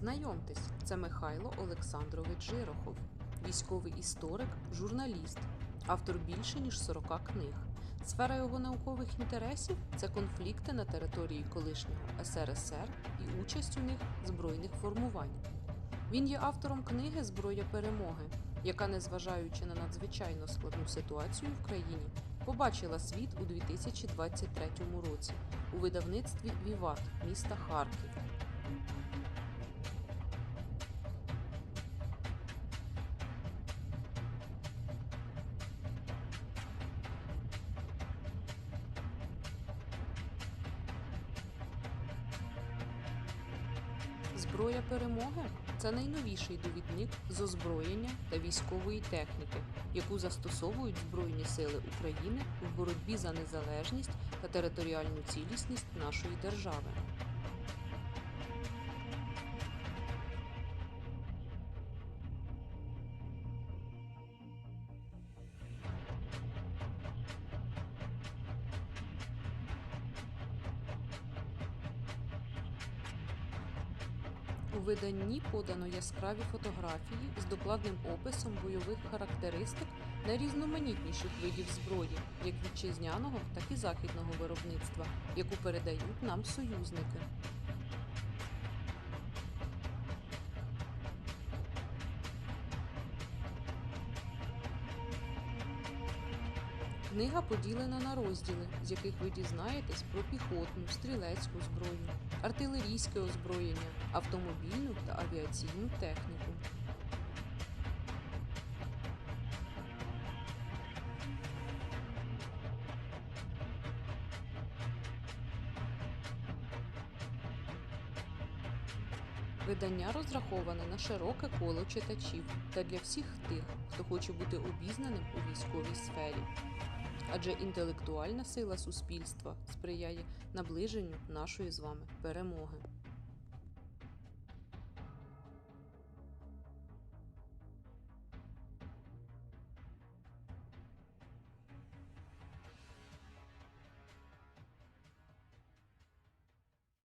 Знайомтесь, це Михайло Олександрович Жирохов, військовий історик, журналіст, автор більше ніж 40 книг. Сфера його наукових інтересів це конфлікти на території колишнього СРСР і участь у них збройних формувань. Він є автором книги Зброя перемоги, яка, незважаючи на надзвичайно складну ситуацію в країні, побачила світ у 2023 році у видавництві Віват міста Харків. Зброя перемоги це найновіший довідник з озброєння та військової техніки, яку застосовують Збройні Сили України в боротьбі за незалежність та територіальну цілісність нашої держави. У виданні подано яскраві фотографії з докладним описом бойових характеристик найрізноманітніших видів зброї, як вітчизняного, так і західного виробництва, яку передають нам союзники. Книга поділена на розділи, з яких ви дізнаєтесь про піхотну, стрілецьку зброю, артилерійське озброєння, автомобільну та авіаційну техніку. Видання розраховане на широке коло читачів та для всіх тих, хто хоче бути обізнаним у військовій сфері. Адже інтелектуальна сила суспільства сприяє наближенню нашої з вами перемоги.